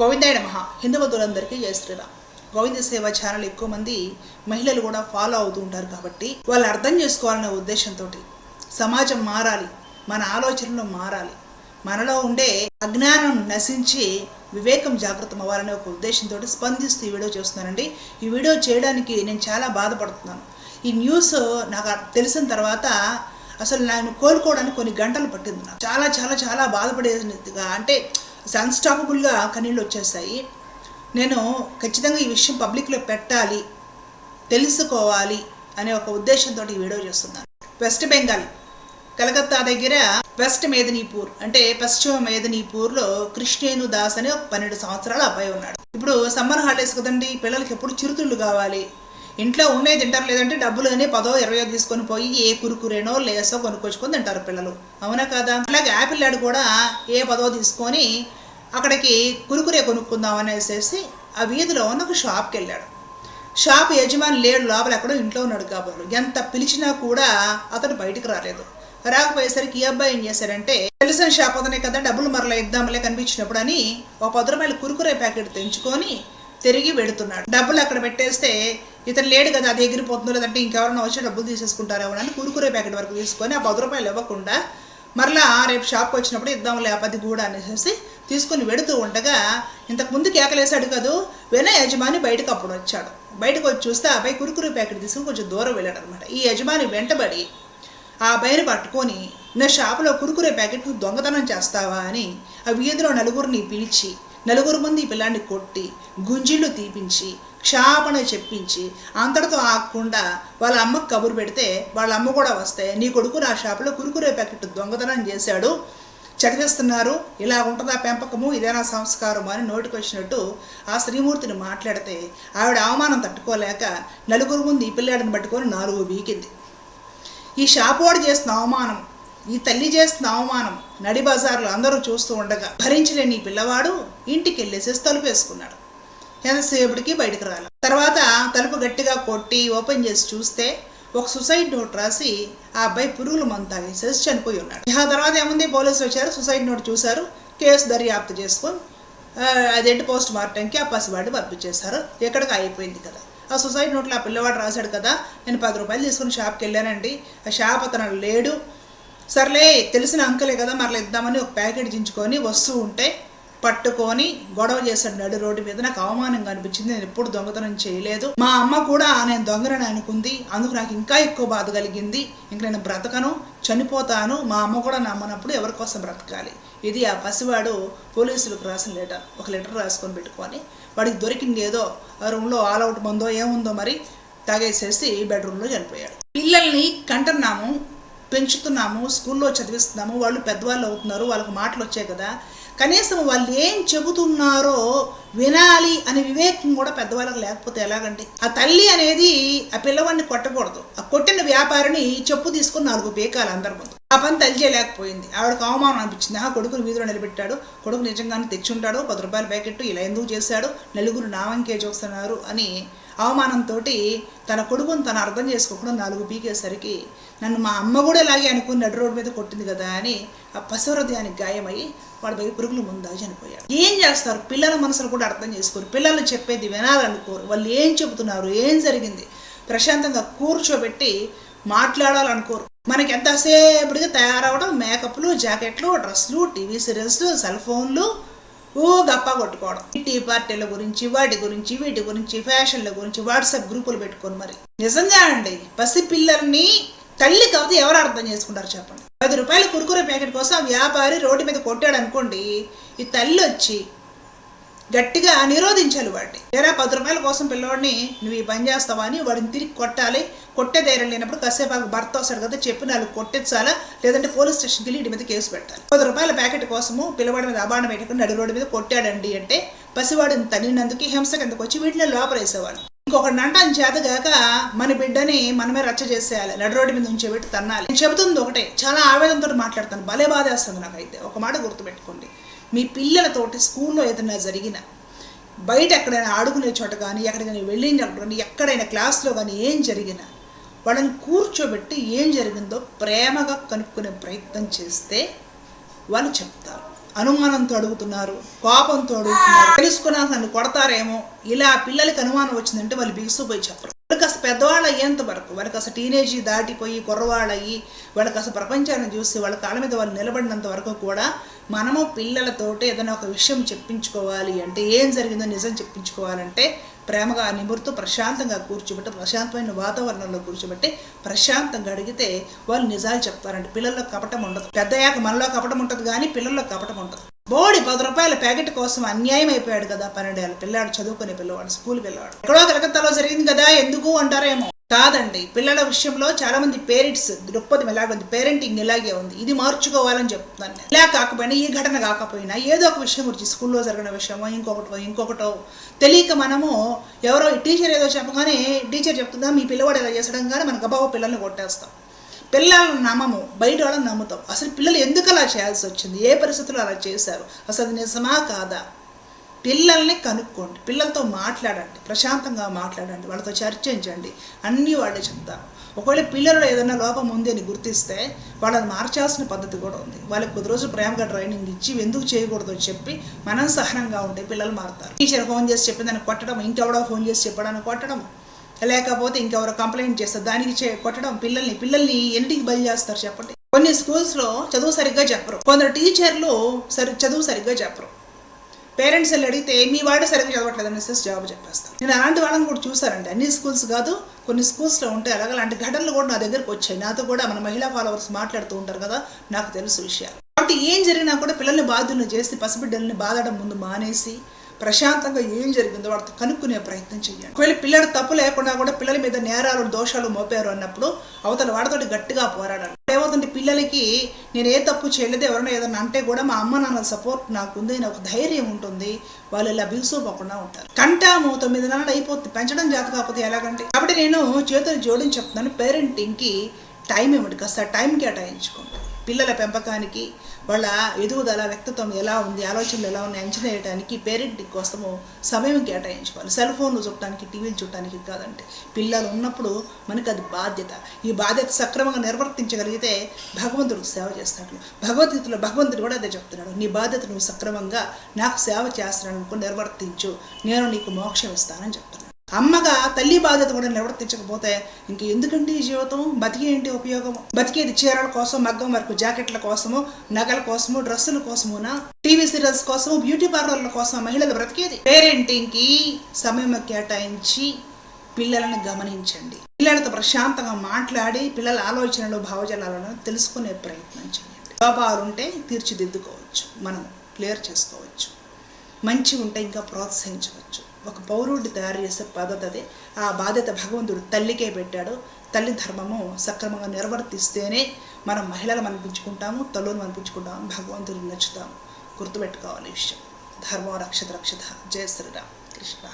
గోవిందాయ నమ. హిందూ బంధువులందరికీ జయ శ్రీరామ్. గోవింద సేవ ఛానల్ ఎక్కువ మంది మహిళలు కూడా ఫాలో అవుతూ ఉంటారు కాబట్టి వాళ్ళు అర్థం చేసుకోవాలనే ఉద్దేశంతో సమాజం మారాలి మన ఆలోచనలు మారాలి. మనలో ఉండే అజ్ఞానం నశించి వివేకం జాగ్రత్త అవ్వాలనే ఒక ఉద్దేశంతో స్పందిస్తూ ఈ వీడియో చేస్తున్నానండి. ఈ వీడియో చేయడానికి నేను చాలా బాధపడుతున్నాను. ఈ న్యూస్ నాకు తెలిసిన తర్వాత అసలు నేను కోలుకోవడానికి కొన్ని గంటలు పట్టింది నాకు. చాలా చాలా చాలా బాధపడేదిగా అంటే అన్స్టాపబుల్గా కన్నీళ్ళు వచ్చేసాయి నేను ఖచ్చితంగా ఈ విషయం పబ్లిక్లో పెట్టాలి తెలుసుకోవాలి అనే ఒక ఉద్దేశంతో ఈ వీడియో చేస్తున్నాను. వెస్ట్ బెంగాల్ కలకత్తా దగ్గర వెస్ట్ మేదినీపూర్ అంటే పశ్చిమ మేదినీపూర్లో కృష్ణేను దాస్ అనే ఒక పన్నెండు సంవత్సరాల అబ్బాయి ఉన్నాడు. ఇప్పుడు సమ్మర్ హాలిడేస్ కదండి పిల్లలకి ఎప్పుడు చిరుతిళ్ళు కావాలి? ఇంట్లో ఉండే తింటారు లేదంటే డబ్బులు అని పదో ఇరవయో తీసుకొని పోయి ఏ కురుకురేనో లేసో కొనుక్కొచ్చుకొని తింటారు పిల్లలు. అవునా కదా? అలాగే యాపిల్ ఆడు కూడా ఏ పదో తీసుకొని అక్కడికి కురుకురే కొనుక్కుందాం అనేసేసి ఆ వీధిలో ఉన్న ఒక షాప్కి వెళ్ళాడు. షాప్ యజమాని లేడు లోపల ఎక్కడో ఇంట్లో ఉన్నాడు కాబోలు. ఎంత పిలిచినా కూడా అతను బయటికి రాలేదు. రాకపోయేసరికి ఈ అబ్బాయి ఏం చేశాడంటే తెలిసిన షాప్ అతనే కదా డబ్బులు మరలా ఇద్దాంలే కనిపించినప్పుడు అని ఒక పది రూపాయలు కురుకురే ప్యాకెట్ తెంచుకొని తిరిగి వెడుతున్నాడు. డబ్బులు అక్కడ పెట్టేస్తే ఇతను లేడు కదా అది ఎగిరిపోతుందో లేదంటే ఇంకెవరైనా వచ్చి డబ్బులు తీసేసుకుంటారేమో అని కురుకురే ప్యాకెట్ వరకు తీసుకొని ఆ పది రూపాయలు ఇవ్వకుండా మరలా రేపు షాప్కి వచ్చినప్పుడు ఇద్దాంలే ఆ పది కూడా అనేసి తీసుకొని వెడుతూ ఉండగా ఇంతకు ముందు కేకలేశాడు కదూ వెన యజమాని బయటకు అప్పుడు వచ్చాడు. బయటకు వచ్చి చూస్తే ఆ అబ్బాయి కురుకురు ప్యాకెట్ తీసుకుని కొంచెం దూరం వెళ్ళాడు అనమాట ఈ యజమాని వెంటబడి ఆ అబ్బాయిని పట్టుకొని నా షాపులో కురుకురే ప్యాకెట్ నువ్వు దొంగతనం చేస్తావా? అని ఆ వీధిలో నలుగురిని పిలిచి నలుగురు మంది ఈ పిల్లాన్ని కొట్టి గుంజిళ్ళు తీపించి క్షాపణ చెప్పించి అంతటితో ఆగకుండా వాళ్ళ అమ్మకు కబురు పెడితే వాళ్ళ అమ్మ కూడా వస్తే నీ కొడుకు నా షాపులో కురుకురే ప్యాకెట్ దొంగతనం చేశాడు. చదివేస్తున్నారు. ఇలా ఉంటుందా పెంపకము? ఇదేనా సంస్కారం అని నోటికి వచ్చినట్టు ఆ శ్రీమూర్తిని మాట్లాడితే ఆవిడ అవమానం తట్టుకోలేక నలుగురు ముందు ఈ పిల్లాడిని పట్టుకొని నాలుగు వీకింది. ఈ షాపోడు చేస్తున్న అవమానం ఈ తల్లి చేస్తున్న అవమానం నడి బజార్లో అందరూ చూస్తూ ఉండగా భరించలేని ఈ పిల్లవాడు ఇంటికి వెళ్ళేసేసి తలుపేసుకున్నాడు. ఎంతసేపటికి బయటకు రాలి తర్వాత తలుపు గట్టిగా కొట్టి ఓపెన్ చేసి చూస్తే ఒక సుసైడ్ నోట్ రాసి ఆ అబ్బాయి పురుగుల మందు తాగేసేసి చనిపోయి ఉన్నాడు. ఆ తర్వాత ఏముంది? పోలీసులు వచ్చారు సుసైడ్ నోట్ చూశారు కేసు దర్యాప్తు చేసుకొని అదేంటి పోస్ట్ మార్టంకి ఆ పసివాడిని పంపించేశారు. ఎక్కడికి అయిపోయింది కదా? ఆ సొసైటీ నోట్లో ఆ పిల్లవాడు రాశాడు కదా నేను పది రూపాయలు తీసుకుని షాప్కి వెళ్ళానండి ఆ షాప్ అతను లేడు. సర్లే తెలిసిన అంకలే కదా మరలా ఇద్దామని ఒక ప్యాకెట్ దించుకొని వస్తూ ఉంటే పట్టుకొని గొడవ చేశాడు నడు రోడ్డు మీద. నాకు అవమానంగా అనిపించింది. నేను ఎప్పుడు దొంగతనం చేయలేదు. మా అమ్మ కూడా నేను దొంగరని అనుకుంది. అందుకు నాకు ఇంకా ఎక్కువ బాధ కలిగింది. ఇంక నేను బ్రతకను చనిపోతాను. మా అమ్మ కూడా నమ్మనప్పుడు ఎవరి కోసం బ్రతకాలి? ఇది ఆ పసివాడు పోలీసులకు రాసిన లెటర్ ఒక లెటర్ రాసుకొని పెట్టుకొని వాడికి దొరికింది ఏదో ఆ రూమ్లో ఆల్ అవుట్ మందో ఏముందో మరి తాగేసేసి బెడ్రూమ్లో చనిపోయాడు. పిల్లల్ని కంటున్నాము పెంచుతున్నాము స్కూల్లో చదివిస్తున్నాము. వాళ్ళు పెద్దవాళ్ళు అవుతున్నారు. వాళ్ళకి మాటలు వచ్చాయి కదా. కనీసం వాళ్ళు ఏం చెబుతున్నారో వినాలి అనే వివేకం కూడా పెద్దవాళ్ళకి లేకపోతే ఎలాగండి? ఆ తల్లి అనేది ఆ పిల్లవాడిని కొట్టకూడదు. ఆ కొట్టిన వ్యాపారిని చెప్పు తీసుకుని నాలుగు పీకాలి అందరి ముందు. ఆ పని తల్లి చేయలేకపోయింది. ఆవిడకు అవమానం అనిపించింది. ఆ కొడుకుని వీధిలో నిలబెట్టాడు. కొడుకు నిజంగానే తెచ్చుంటాడు పది రూపాయల ప్యాకెట్ ఇలా ఎందుకు చేశాడు? నలుగురు నావంకే చూస్తున్నారు అని అవమానంతో తన కొడుకును తను అర్థం చేసుకోకుండా నాలుగు పీకేసరికి నన్ను మా అమ్మ కూడా ఇలాగే అనుకుని నడు రోడ్డు మీద కొట్టింది కదా అని ఆ పశుహృదయానికి గాయమై వాడి పోయి పురుగులు ముందా చనిపోయాడు ఏం చేస్తారు? పిల్లల మనసులు కూడా అర్థం చేసుకోరు. పిల్లలు చెప్పేది వినాలనుకోరు. వాళ్ళు ఏం చెబుతున్నారు? ఏం జరిగింది? ప్రశాంతంగా కూర్చోబెట్టి మాట్లాడాలనుకోరు. మనకి ఎంతసేపటిగా తయారవడం? మేకప్లు జాకెట్లు డ్రెస్లు టీవీ సీరియల్స్ సెల్ ఫోన్లు ఓ గప్ప కొట్టుకోవడం. టీ పార్టీల గురించి వాటి గురించి వీటి గురించి ఫ్యాషన్ల గురించి వాట్సాప్ గ్రూపులు పెట్టుకొని మరి. నిజంగా అండి పసి పిల్లల్ని తల్లి కాకపోతే ఎవరు అర్థం చేసుకుంటారు చెప్పండి? పది రూపాయల కురుకురే ప్యాకెట్ కోసం వ్యాపారి రోడ్డు మీద కొట్టాడు అనుకోండి ఈ తల్లి వచ్చి గట్టిగా నిరోధించాలి వాడిని. వేరే పది రూపాయల కోసం పిల్లవాడిని నువ్వు ఈ పని చేస్తావా అని వాడిని తిరిగి కొట్టాలి. కొట్టే ధైర్యం లేనప్పుడు కాసేపు భర్త వస్తాడు కదా చెప్పి నాలుగు కొట్టించాలా? లేదంటే పోలీస్ స్టేషన్కి వెళ్ళి ఇంటి మీద కేసు పెట్టాలి. పది రూపాయల ప్యాకెట్ కోసము పిల్లవాడి మీద అబాండం పెట్టుకుని నడి రోడ్డు మీద కొట్టాడండి అంటే పసివాడిని తనినందుకు హింస కిందకు వచ్చి వీటిని లోపలేసేవాడు. ఇంకొకటి అంటాను చేతగాక మన బిడ్డని మనమే రచ్చ చేసేయాలి. నడి రోడ్డు మీద ఉంచేబెట్టి తన్నాలి. నేను చెబుతుంది ఒకటే చాలా ఆవేదనతో మాట్లాడతాను. భలే బాధేస్తుంది నాకైతే. ఒక మాట గుర్తుపెట్టుకోండి. మీ పిల్లలతోటి స్కూల్లో ఏదైనా జరిగిన బయట ఎక్కడైనా ఆడుకునే చోట కానీ ఎక్కడికైనా వెళ్ళిన చోట కానీ ఎక్కడైనా క్లాస్లో కానీ ఏం జరిగినా వాళ్ళని కూర్చోబెట్టి ఏం జరిగిందో ప్రేమగా కనుక్కునే ప్రయత్నం చేస్తే వాళ్ళు చెప్తారు. అనుమానంతో అడుగుతున్నారు కోపంతో అడుగుతున్నారు. తెలుసుకున్నా నన్ను కొడతారేమో ఇలా పిల్లలకి అనుమానం వచ్చిందంటే వాళ్ళు బిగుసుపోయి చెప్పరు. పెద్దవాళ్ళు అయ్యేంత వరకు. వాళ్ళకి అసలు టీనేజీ దాటిపోయి కుర్రవాళ్ళు అయ్యి వాళ్ళకి అసలు ప్రపంచాన్ని చూసి వాళ్ళ కాళ్ళ మీద వాళ్ళు నిలబడినంత వరకు కూడా మనము పిల్లలతోటి ఏదైనా ఒక విషయం చెప్పించుకోవాలి అంటే ఏం జరిగిందో నిజం చెప్పించుకోవాలంటే ప్రేమగా నిమురుతూ ప్రశాంతంగా కూర్చోబెట్టి ప్రశాంతమైన వాతావరణంలో కూర్చోబెట్టి ప్రశాంతంగా అడిగితే వాళ్ళు నిజాలు చెప్తారంటే పిల్లల్లో కపటం ఉండదు. పెద్దయ్యాక మనలో కపటం ఉంటుంది కానీ పిల్లల్లో కపటం ఉండదు. బోడి పది రూపాయల ప్యాకెట్ కోసం అన్యాయం అయిపోయాడు కదా పన్నెండేళ్ళ. పిల్లాడు చదువుకునే పిల్లవాడు స్కూల్ పిల్లవాడు. ఎక్కడో కలకత్తాలో జరిగింది కదా ఎందుకు అంటారేమో. కాదండి పిల్లల విషయంలో చాలా మంది పేరెంట్స్ దృక్పథం ఎలాగుంది? పేరెంటింగ్ ఇలాగే ఉంది. ఇది మార్చుకోవాలని చెప్తున్నాను నేను. ఇలా కాకపోయినా ఈ ఘటన కాకపోయినా ఏదో ఒక విషయం గురించి స్కూల్లో జరిగిన విషయమో ఇంకొకటో ఇంకొకటో తెలియక మనము ఎవరో టీచర్ ఏదో చెప్పగానే టీచర్ చెప్తుందా? మీ పిల్లవాడు ఎలా చేసడం కానీ మన గబాబు పిల్లల్ని కొట్టేస్తాం. పిల్లలను నమ్మము బయట వాళ్ళని నమ్ముతాం. అసలు పిల్లలు ఎందుకు అలా చేయాల్సి వచ్చింది? ఏ పరిస్థితుల్లో అలా చేశారు? అసలు అది నిజమా కాదా? పిల్లల్ని కనుక్కోండి. పిల్లలతో మాట్లాడండి. ప్రశాంతంగా మాట్లాడండి. వాళ్ళతో చర్చించండి. అన్నీ వాళ్ళే చెప్తారు. ఒకవేళ పిల్లలు ఏదైనా లోపం ఉంది అని గుర్తిస్తే వాళ్ళని మార్చాల్సిన పద్ధతి కూడా ఉంది. వాళ్ళకి కొద్ది రోజులు ప్రేమగా ట్రైనింగ్ ఇచ్చి ఎందుకు చేయకూడదు అని చెప్పి మనం సహనంగా ఉంటే పిల్లలు మారుతారు. టీచర్ ఫోన్ చేసి చెప్పిందని కొట్టడం ఇంకెవడో ఫోన్ చేసి చెప్పడానికి కొట్టడం లేకపోతే ఇంకెవరో కంప్లైంట్ చేస్తారు దానికి చే కొట్టడం పిల్లల్ని పిల్లల్ని ఎన్నిటికి బలి చేస్తారు చెప్పండి. కొన్ని స్కూల్స్లో చదువు సరిగ్గా చెప్పరు. కొందరు టీచర్లు సరి చదువు సరిగ్గా చెప్పరు. పేరెంట్స్ వెళ్ళి అడిగితే మీ వాడు సరిగ్గా చదవట్లేదు అనేసి జవాబు చెప్పేస్తాను నేను అలాంటి వాళ్ళని కూడా చూసారండి అన్ని స్కూల్స్ కాదు కొన్ని స్కూల్స్లో ఉంటాయి అలాగే అలాంటి ఘటనలు కూడా నా దగ్గరకు వచ్చాయి. నాతో కూడా మన మహిళా ఫాలోవర్స్ మాట్లాడుతూ ఉంటారు కదా నాకు తెలుసు విషయాలు. కాబట్టి ఏం జరిగినా కూడా పిల్లల్ని బాధ్యులను చేసి పసిబిడ్డల్ని బాధడం ముందు మానేసి ప్రశాంతంగా ఏం జరిగిందో వాడితో కనుక్కునే ప్రయత్నం చేయండి ఒకవేళ పిల్లలు తప్పు లేకుండా కూడా పిల్లల మీద నేరాలు దోషాలు మోపారు అన్నప్పుడు అవతల వాడితోటి గట్టిగా పోరాడాలి. ఏమవుతుంది? పిల్లలకి నేను ఏ తప్పు చేయలేదు ఎవరైనా ఏదైనా అంటే కూడా మా అమ్మ నాన్న సపోర్ట్ నాకు ఉంది అని ఒక ధైర్యం ఉంటుంది. వాళ్ళు ఇలా బిగుసుకోకుండా ఉంటారు. కంటాము తొమ్మిది నెలలు అయిపోతుంది. పెంచడం జాత కాకపోతే ఎలాగంటే కాబట్టి నేను చేతులు జోడించి చెప్తున్నాను. పేరెంటింగ్కి టైం ఇవ్వండి. కాస్త టైం కేటాయించుకోండి. పిల్లల పెంపకానికి వాళ్ళ ఎదుగుదల వ్యక్తిత్వం ఎలా ఉంది ఆలోచనలు ఎలా ఉన్నాయి అంచనా వేయడానికి పేరెంటింగ్ కోసము సమయం కేటాయించుకోవాలి. సెల్ ఫోన్లు చూడటానికి టీవీలు చూడటానికి కాదంటే పిల్లలు ఉన్నప్పుడు మనకు అది బాధ్యత. ఈ బాధ్యత సక్రమంగా నిర్వర్తించగలిగితే భగవంతుడికి సేవ చేస్తాడు. భగవద్గీతలో భగవంతుడు కూడా అదే చెప్తున్నాడు. నీ బాధ్యత నువ్వు సక్రమంగా నాకు సేవ చేస్తున్నాను నిర్వర్తించు. నేను నీకు మోక్షం ఇస్తానని చెప్తున్నాను అమ్మగా తల్లి బాధ్యత కూడా నిర్వర్తించకపోతే ఇంక ఎందుకండి ఈ జీవితం? బతికి ఏంటి ఉపయోగం? బతికేది చీరల కోసం మగ్గం వరకు జాకెట్ల కోసము నగల కోసము డ్రెస్సుల కోసమునా? టీవీ సీరియల్స్ కోసము బ్యూటీ పార్లర్ల కోసం మహిళలు బ్రతికేది? పేరెంటింగ్కి సమయం కేటాయించి పిల్లలను గమనించండి. పిల్లలతో ప్రశాంతంగా మాట్లాడి పిల్లల ఆలోచనలు భావజాలను తెలుసుకునే ప్రయత్నం చేయండి. లోపాలుంటే తీర్చిదిద్దుకోవచ్చు. మనం క్లియర్ చేసుకోవచ్చు. మంచి ఉంటే ఇంకా ప్రోత్సహించవచ్చు. ఒక పౌరుడిని తయారు చేసే పద్ధతి అది. ఆ బాధ్యత భగవంతుడు తల్లికే పెట్టాడు. తల్లి ధర్మము సక్రమంగా నిర్వర్తిస్తేనే మనం మహిళలు అనిపించుకుంటాము తల్లులు అనిపించుకుంటాము భగవంతుడు నచ్చుతాము. గుర్తుపెట్టుకోవాలి విషయం. ధర్మం రక్షత రక్షత. జయ శ్రీరామ్. కృష్ణ